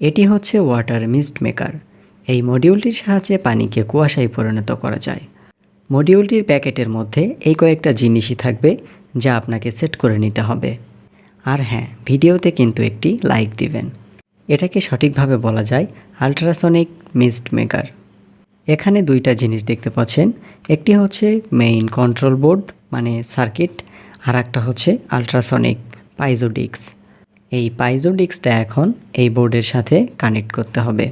এটি হচ্ছে water mist maker এই মডিউলটির সাহায্যে পানিকে কুয়াশায় পরিণত করা যায়। মডিউলটির প্যাকেটের মধ্যে এই কয়েকটা জিনিসই থাকবে, যা আপনাকে সেট করে নিতে হবে। আর হ্যাঁ ভিডিওতে কিন্তু একটি লাইক দিবেন। এটাকে সঠিকভাবে বলা যায় আল্ট্রাসনিক মিস্ট মেকার এখানে দুইটা জিনিস দেখতে পাচ্ছেন। একটি হচ্ছে মেইন কন্ট্রোল বোর্ড মানে সার্কিট আর একটা হচ্ছে আল্ট্রাসনিক পাইজোডিক্স এই পাইজোডিক্সটা এখন এই বোর্ডের সাথে কানেক্ট করতে হবে।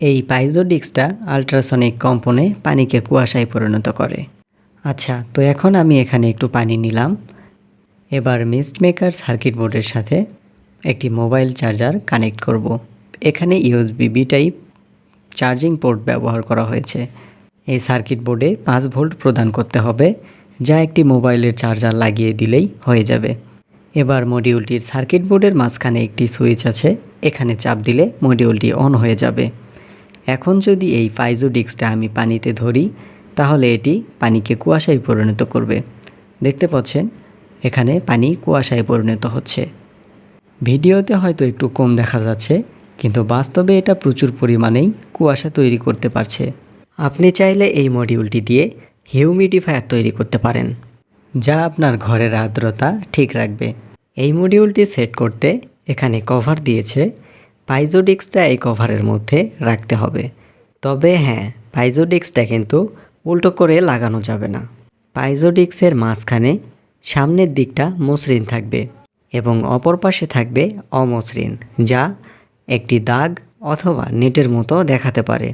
এই পাইজো পাইজোডিক্সটা আল্ট্রাসনিক কম্পনে পানিকে কুয়াশায় পরিণত করে। আচ্ছা তো এখন আমি এখানে একটু পানি নিলাম। এবার মিস্ট মেকার সার্কিট বোর্ডের সাথে একটি মোবাইল চার্জার কানেক্ট করব। এখানে USB B type charging port ব্যবহার করা হয়েছে। এই সার্কিট বোর্ডে পাঁচ ভোল্ট প্রদান করতে হবে, যা একটি মোবাইলের চার্জার লাগিয়ে দিলেই হয়ে যাবে। এবার মডিউলটির সার্কিট বোর্ডের মাঝখানে একটি সুইচ আছে, এখানে চাপ দিলে মডিউলটি অন হয়ে যাবে। এখন যদি এই পাইজোডিক্সটা আমি পানিতে ধরি, তাহলে এটি পানিকে কুয়াশায় পরিণত করবে। দেখতে পাচ্ছেন, এখানে পানি কুয়াশায় পরিণত হচ্ছে। ভিডিওতে হয়তো একটু কম দেখা যাচ্ছে, কিন্তু বাস্তবে এটা প্রচুর পরিমাণেই কুয়াশা তৈরি করতে পারছে। আপনি চাইলে এই মডিউলটি দিয়ে হিউমিডিফায়ার তৈরি করতে পারেন। যা আপনার ঘরের আর্দ্রতা ঠিক রাখবে। এই মডিউলটি সেট করতে এখানে কভার দিয়েছে পাইজোডিক্সটা এই কভারের মধ্যে রাখতে হবে। তবে হ্যাঁ পাইজোডিক্সটা কিন্তু উল্টো করে লাগানো যাবে না। পাইজোডিক্সের মাঝখানে সামনের দিকটা মসৃণ থাকবে এবং অপর পাশে থাকবে অমসৃণ, যা একটি দাগ অথবা নেটের মতো দেখাতে পারে।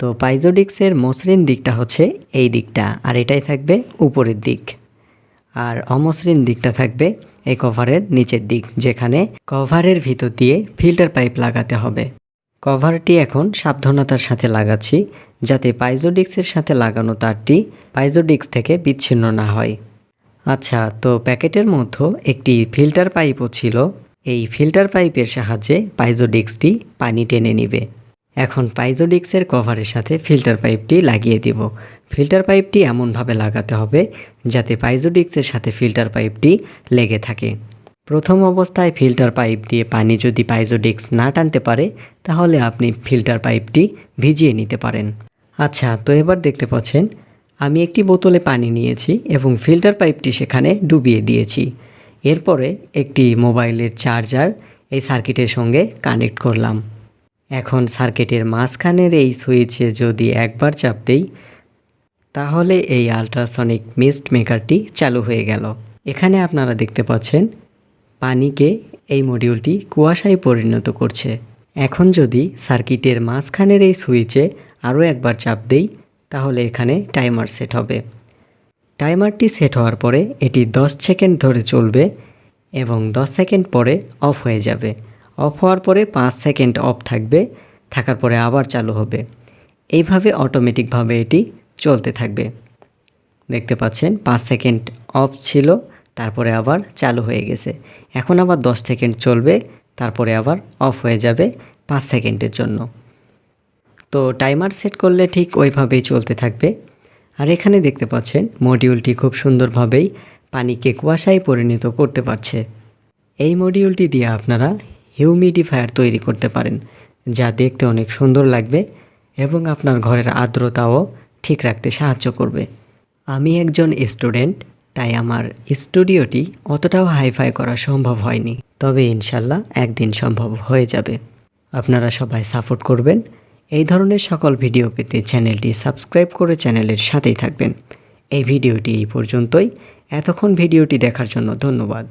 তো পাইজোডিক্সের মসৃণ দিকটা হচ্ছে এই দিকটা, আর এটাই থাকবে উপরের দিক। আর অমসৃণ দিকটা থাকবে এই কভারের নিচের দিক, যেখানে কভারের ভিতর দিয়ে ফিল্টার পাইপ লাগাতে হবে। কভারটি এখন সাবধানতার সাথে লাগাচ্ছি, যাতে পাইজোডিক্সের সাথে লাগানো তারটি পাইজোডিক্স থেকে বিচ্ছিন্ন না হয়। আচ্ছা তো প্যাকেটের মধ্যে একটি ফিল্টার পাইপও ছিল। এই ফিল্টার পাইপের সাহায্যে পাইজোডিক্সটি পানি টেনে নিবে। এখন পাইজোডিক্সের কভারের সাথে ফিল্টার পাইপটি লাগিয়ে দিব। ফিল্টার পাইপটি এমনভাবে লাগাতে হবে যাতে পাইজোডিক্সের সাথে ফিল্টার পাইপটি লেগে থাকে। প্রথম অবস্থায় ফিল্টার পাইপ দিয়ে পানি যদি পাইজোডিক্স না টানতে পারে, তাহলে আপনি ফিল্টার পাইপটি ভিজিয়ে নিতে পারেন। আচ্ছা তো এবার দেখতে পাচ্ছেন, আমি একটি বোতলে পানি নিয়েছি এবং ফিল্টার পাইপটি সেখানে ডুবিয়ে দিয়েছি। এরপরে একটি মোবাইলের চার্জার এই সার্কিটের সঙ্গে কানেক্ট করলাম। এখন সার্কিটের মাঝখানের এই সুইচে যদি একবার চাপ দেই, তাহলে এই আল্ট্রাসনিক মিস্ট মেকারটি চালু হয়ে গেল। এখানে আপনারা দেখতে পাচ্ছেন, পানিকে এই মডিউলটি কুয়াশায় পরিণত করছে। এখন যদি সার্কিটের মাঝখানের এই সুইচে আরও একবার চাপ দেই, তাহলে এখানে টাইমার সেট হবে। টাইমারটি সেট হওয়ার পরে এটি 10 সেকেন্ড ধরে চলবে এবং 10 সেকেন্ড পরে অফ হয়ে যাবে। অফ হওয়ার পরে পাঁচ সেকেন্ড অফ থাকবে, থাকার পরে আবার চালু হবে। এইভাবে অটোমেটিকভাবে এটি চলতে থাকবে। দেখতে পাচ্ছেন, পাঁচ সেকেন্ড অফ ছিল, তারপরে আবার চালু হয়ে গেছে। এখন আবার দশ সেকেন্ড চলবে, তারপরে আবার অফ হয়ে যাবে পাঁচ সেকেন্ডের জন্য। তো টাইমার সেট করলে ঠিক ওইভাবেই চলতে থাকবে। আর এখানে দেখতে পাচ্ছেন মডিউলটি খুব সুন্দরভাবেই পানিকে কুয়াশায় পরিণত করতে পারছে। এই মডিউলটি দিয়ে আপনারা হিউমিডিফায়ার তৈরি করতে পারেন, যা দেখতে অনেক সুন্দর লাগবে এবং আপনার ঘরের আর্দ্রতাও ঠিক রাখতে সাহায্য করবে। আমি একজন স্টুডেন্ট তাই আমার স্টুডিওটি অতটাও হাইফাই করা সম্ভব হয়নি, তবে ইনশাল্লাহ একদিন সম্ভব হয়ে যাবে। আপনারা সবাই সাপোর্ট করবেন। এই ধরনের সকল ভিডিও পেতে চ্যানেলটি সাবস্ক্রাইব করে চ্যানেলের সাথেই থাকবেন। এই ভিডিওটি এই পর্যন্তই। এতক্ষণ ভিডিওটি দেখার জন্য ধন্যবাদ।